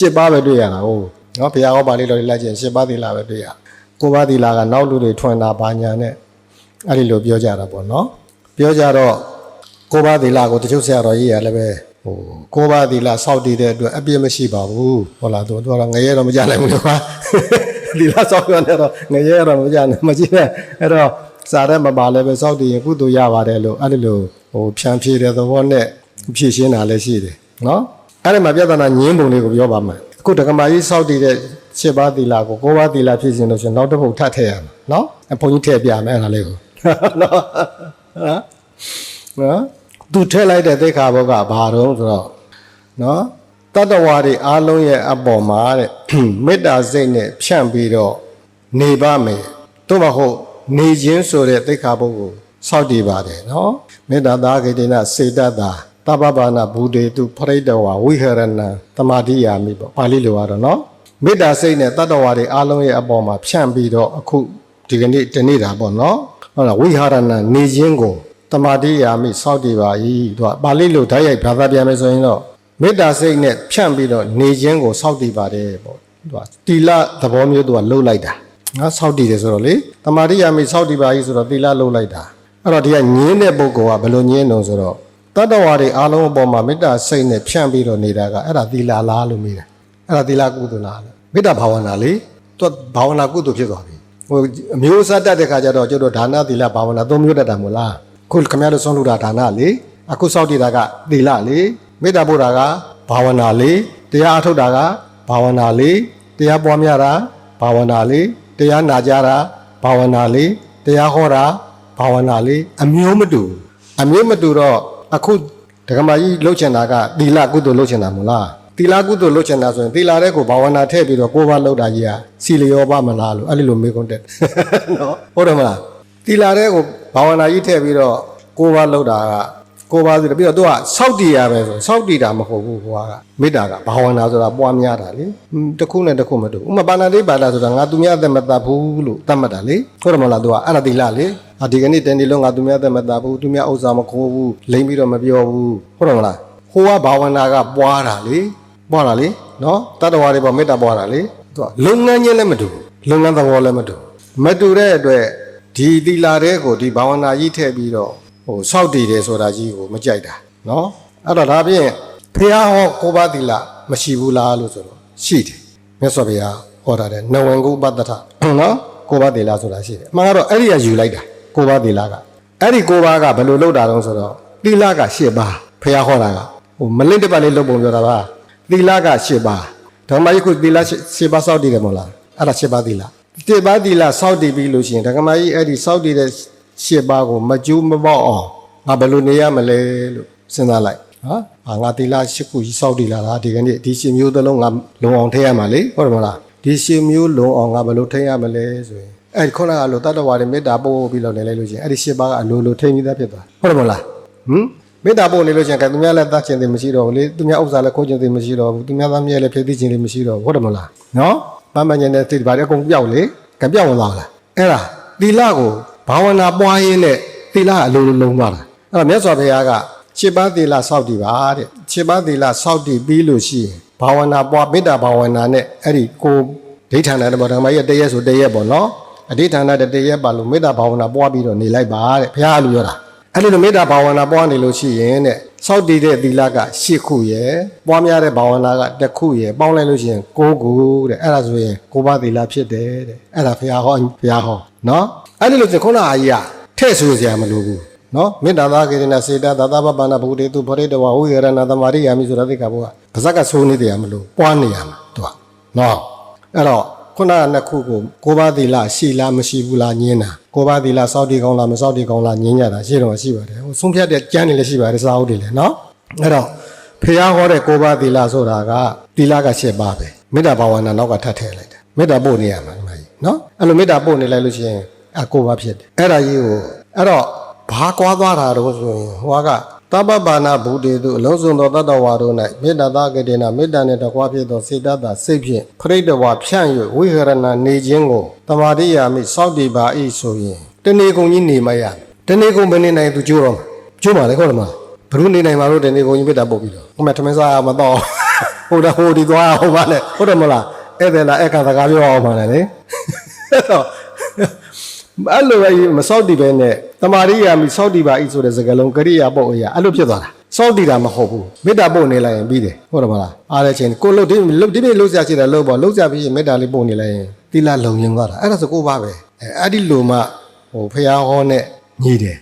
ရှစ်ပါးပဲတွေ့ရတာဟုတ်နော်ဘုရားဟောပါဠိတော်လေးလိုက်ကြည့်ရှစ်ပါးသီလပဲတွေ့ရကိုးပါးသီလကနောက်လူတွေထွင်တာဘာညာနဲ့အဲ့ဒီလိုပြောကြတာပေါ့နော်ပြောကြတော့ကိုးပါးသီလကိုတချို့ဆရာတော်ကြီးရလည်းပဲဟိုကိုးပါးသီလစောင့်တည်တဲ့အတွက်အပြည့်မရှိပါဘူးဟုတ်လားသူတို့ကတော့ငရဲတော့မကြနိုင်ဘူးလို့ပါသီလစောင့်ရတဲ့တော့ငရဲတော့မကြနိုင်မကြည့်နဲ့အဲ့တော့စာရဲမပါလည်းပဲစောင့်တည်ရင်ကုသိုလ်ရပါတယ်လို့အဲ့ဒီလိုဟိုဖြန့်ဖြေတဲ့သဘောနဲ့ဖြည့်ရှင်းတာလည်းရှိတယ်နော် အဲ့ဒီမှာပြဿနာညင်းပုံလေးကိုပြောပါမယ်အခုဒကမာကြီးစောင့်တည်တဲ့ရှစ်ပါးသီလကိုကိုးပါးသီလဖြည့်ရှင်းလို့ရှရင်နောက်တစ်ပုတ်ထပ်ထည့်ရမှာနော်အဘုန်းကြီးထည့်ပြမယ်အဲ့ဒါလေးကိုနော်ဟမ်နော်သူထည့်လိုက်တဲ့သိက္ခာဘုတ်ကဘာတော့ဆိုတော့နော်တတ္တဝါတွေအားလုံးရဲ့အပေါ်မှာတဲ့မေတ္တာစိတ်နဲ့ဖြန့်ပြီးတော့နေပါမယ်တို့မဟုတ်နေခြင်းဆိုတဲ့သိက္ခာဘုတ်ကိုစောင့်တည်ပါတယ်နော်မေတ္တာသာဂေတိနာစေတ္တာ တပ္ပဘာနာဘူဒေတုပရိတ္တဝါဝိဟရဏံတမာတိယာမိပေါ့ပါဠိလိုရတော့နော်မေတ္တာစိတ်နဲ့တတ္တဝါတွေအားလုံးရဲ့အပေါ်မှာဖြန့်ပြီးတော့အခုဒီကနေ့တနေ့တာပေါ့နော်ဟုတ်လားဝိဟာရဏံနေခြင်းကိုတမာတိယာမိစောင့်တည်ပါ၏သူကပါဠိလိုဓာတ်ရိုက်ဘာသာပြန်မယ်ဆိုရင်တော့မေတ္တာစိတ်နဲ့ဖြန့်ပြီးတော့နေခြင်းကိုစောင့်တည်ပါတယ်ပေါ့သူကတီလသဘောမျိုးသူကလှုပ်လိုက်တာနော်စောင့်တည်တယ်ဆိုတော့လေတမာတိယာမိစောင့်တည်ပါ၏ဆိုတော့တီလလှုပ်လိုက်တာအဲ့တော့ဒီကညင်းတဲ့ပုဂ္ဂိုလ်ကဘယ်လိုညင်းတော့ဆိုတော့ တတ္တဝါတွေအားလုံးအပေါ်မှာမေတ္တာစိတ်နဲ့ဖြန့်ပြီးတော့နေတာကအဲ့ဒါသီလလားလို့မေးတယ်အဲ့ဒါသီလကုသိုလ်လားလို့မေတ္တာဘာဝနာလေသူကဘာဝနာကုသိုလ်ဖြစ်သွားပြီဟိုအမျိုးအစားတက်တဲ့ခါကျတော့ကျတို့ဒါနသီလဘာဝနာသုံးမျိုးတက်တာမို့လားခုခင်ဗျားတို့ဆုံးလို့တာဒါနလေအခုစောင့်တည်တာကသီလလေမေတ္တာပို့တာကဘာဝနာလေတရားအထုတ်တာကဘာဝနာလေတရားပွားများတာဘာဝနာလေတရားနာကြတာဘာဝနာလေတရားဟောတာဘာဝနာလေအမျိုးမတူဘူးအမျိုးမတူတော့ အခုဒကမာကြီးလှုပ်ချင်တာကသီလကုသိုလ်လှုပ်ချင်တာမို့လားသီလကုသိုလ်လှုပ်ချင်တာဆိုရင်သီလတဲ့ကိုဘာဝနာထည့်ပြီးတော့ကိုယ်ပါလှုပ်တာကြီးကစီလျောပါမလားလို့အဲ့ဒီလိုမေးခွန်းတက်နော်ဟုတ်တယ်မလားသီလတဲ့ကိုဘာဝနာကြီးထည့်ပြီးတော့ကိုယ်ပါလှုပ်တာက ကိုယ်ပါဆိုတော့ပြီးတော့သူကစောက်တည်ရပဲဆိုစောက်တည်တာမဟုတ်ဘူးဟိုကမေတ္တာကဘာဝနာဆိုတာပွားများတာလေဟွန်းတစ်ခုနဲ့တစ်ခုမတူဘူးဥမာပါဏာတိပါဒဆိုတာငါသူများအသက်မတတ်ဘူးလို့သတ်မှတ်တာလေဟုတ်တယ်မလားသူကအဲ့ဒါသီလလေအာဒီကနေ့တန်ဒီလုံးငါသူများအသက်မတတ်ဘူးသူများဥစ္စာမခိုးဘူးလိမ့်ပြီးတော့မပြောဘူးဟုတ်တယ်မလားဟိုကဘာဝနာကပွားတာလေပွားတာလေနော်တတ္တဝါတွေပေါ်မေတ္တာပွားတာလေသူကလုပ်ငန်းချင်းလည်းမတူဘူးလုပ်ငန်းသဘောလည်းမတူဘူးမတူတဲ့အတွက်ဒီသီလာတဲ့ကိုဒီဘာဝနာကြီးထည့်ပြီးတော့ ဟိုစောက်တည်တယ်ဆိုတာကြီးကိုမကြိုက်တာနော်အဲ့တော့ဒါဖြင့်ဖះဟောကိုပါသီလာမရှိဘူးလားလို့ဆိုတော့ရှိတယ်မြတ်စွာဘုရားဟောတာတဲ့နဝင်ကုပတ္တထနော်ကိုပါသီလာဆိုတာရှိတယ်အမှန်ကတော့အဲ့ဒီကယူလိုက်တာကိုပါသီလာကအဲ့ဒီကိုပါကဘယ်လိုလုပ်တာတုံးဆိုတော့သီလက၈ပါးဖះဟောတာကဟိုမလင့်တစ်ပတ်လေးလုပ်ပုံပြောတာပါသီလက၈ပါးဓမ္မကြီးခုသီလ၈ပါးစောက်တည်တယ်မဟုတ်လားအဲ့ဒါ၈ပါးသီလတိပါးသီလစောက်တည်ပြီးလို့ရှိရင်ဓမ္မကြီးအဲ့ဒီစောက်တည်တဲ့ ၈ပါးကိုမကျူးမပေါက်အောင်ငါဘယ်လိုနေရမလဲလို့စဉ်းစားလိုက်နော်အာငါသီလ၈ခုကြီးစောက်တည်လာတာဒီကနေ့ဒီရှင်မျိုးသလုံးငါလုံအောင်ထဲရမှာလေဟုတ်တယ်မလားဒီရှင်မျိုးလုံအောင်ငါဘယ်လိုထိရမလဲဆိုရင်အဲ့ဒီခုနကလိုတတ္တဝါတွေမေတ္တာပို့ပြီးတော့နေလိုက်လို့ရှိရင်အဲ့ဒီ၈ပါးကအလိုလိုထိမိသားဖြစ်သွားဟုတ်တယ်မလားဟမ်မေတ္တာပို့နေလို့ရှိရင်ကဲသူများလည်းတတ်ခြင်းတွေမရှိတော့ဘူးလေသူများဥစ္စာလည်းခိုးခြင်းတွေမရှိတော့ဘူးသူများသားမြဲလည်းဖြည့်သိခြင်းတွေမရှိတော့ဘူးဟုတ်တယ်မလားနော်ပန်းပန်းခြင်းနဲ့သိတယ်ဗါတယ်အကုန်ပြောက်လေကပြောက်ဝင်သွားလားအဲ့ဒါသီလကို ဘာဝနာပွားရင်းနဲ့သီလအလိုလိုလုံးသွားတာအဲ့တော့မြတ်စွာဘုရားကခြေပါသီလစောက်တည်ပါတဲ့ခြေပါသီလစောက်တည်ပြီးလို့ရှိရင်ဘာဝနာပွားမေတ္တာဘာဝနာနဲ့အဲ့ဒီကိုဒိဋ္ဌာဏတဘောဓမ္မရဲ့တရက်ဆိုတရက်ပေါ့နော်အဋိဌာဏတတရက်ပါလို့မေတ္တာဘာဝနာပွားပြီးတော့နေလိုက်ပါတဲ့ဘုရားကလူပြောတာအဲ့ဒီလိုမေတ္တာဘာဝနာပွားနေလို့ရှိရင်တဲ့စောက်တည်တဲ့သီလက၈ခုရယ်ပွားများတဲ့ဘာဝနာကတစ်ခုရယ်ပေါင်းလိုက်လို့ရှိရင်၉ခုတဲ့အဲ့ဒါဆိုရင်ကိုးပါးသီလဖြစ်တယ်တဲ့အဲ့ဒါဘုရားဟောဘုရားဟောနော် အဲ့ဒီလိုဆိုခုနအာကြီးကထဲ့ဆိုစရာမလိုဘူးနော်မေတ္တာသာကေရဏစေတသာသဗ္ဗပါဏဘုဒေတုပရိတဝဝိရဏသမာရိယာမိဆိုတာသိက္ခာဘုရားပါဇက်ကဆိုးနေတယ်မလို့ပွားနေရမှာသူကနော်အဲ့တော့ခုနကနှစ်ခုကိုကိုးပါးသီလရှိလားမရှိဘူးလားညင်းတာကိုးပါးသီလစောက်တည်ကောင်းလားမစောက်တည်ကောင်းလားညင်းကြတာရှိတော့ရှိပါတယ်ဟိုဆုံးဖြတ်တဲ့ကြမ်းနေလည်းရှိပါတယ်စာအုပ်တွေလည်းနော်အဲ့တော့ဖះဟောတဲ့ကိုးပါးသီလဆိုတာကသီလကရှစ်ပါးပဲမေတ္တာဘာဝနာနောက်ကထပ်ထည့်လိုက်တယ်မေတ္တာပို့နေရမှာဒီမှာကြီးနော်အဲ့လိုမေတ္တာပို့နေလိုက်လို့ရှိရင် အကိုးပါးဖြစ်တယ်အဲ့ဒါကြီးကိုအဲ့တော့ဘာကွာသွားတာတော့ဆိုရင်ဟိုကတပ္ပပါဏဘူတေတုအလုံးစုံသောတတ္တဝါတို့၌မေတ္တာသကေတေနမေတ္တာနှင့်တကွာဖြစ်သောစေတတ္တစိတ်ဖြင့်ပရိတ္တဝါဖြန့်၍ဝိဟရဏနေခြင်းကိုတမာတိယာမိစောင့်တည်ပါ၏ဆိုရင်တဏီကုံကြီးနေမရတဏီကုံမနေနိုင်သူကြိုးတော့မှာကြိုးပါလေခေါ်တယ်မလားဘ누구နေနိုင်မှာလို့တဏီကုံကြီးမေတ္တာပို့ပြီးတော့ဟိုမှာထမင်းစားရမတော့ဟိုတဟိုဒီသွားဟိုပါလေဟုတ်တယ်မလားဧည့်သည်လားအခါစကားပြောအောင်ပါလေလေအဲ့တော့ အဲ့လိုပဲမစောက်တည်ပဲနဲ့တမာရိယာမီစောက်တည်ပါဤဆိုတဲ့စကားလုံးကရိယာပုတ်အရာအဲ့လိုဖြစ်သွားတာစောက်တည်တာမဟုတ်ဘူးမေတ္တာပုတ်နေလိုက်ရင်ပြီးတယ်ဟုတ်တယ်မလားအားတဲ့ချင်းကိုလှုပ်ဒီလှုပ်ဒီနေ့လှုပ်ရှားရှိတယ်လှုပ်ပေါ့လှုပ်ရှားပြီးရင်မေတ္တာလေးပုတ်နေလိုက်ရင်သီလလုံရင်သွားတာအဲ့ဒါဆိုကိုပါပဲအဲအဲ့ဒီလိုမှဟိုဖះဟောနဲ့ညီတယ်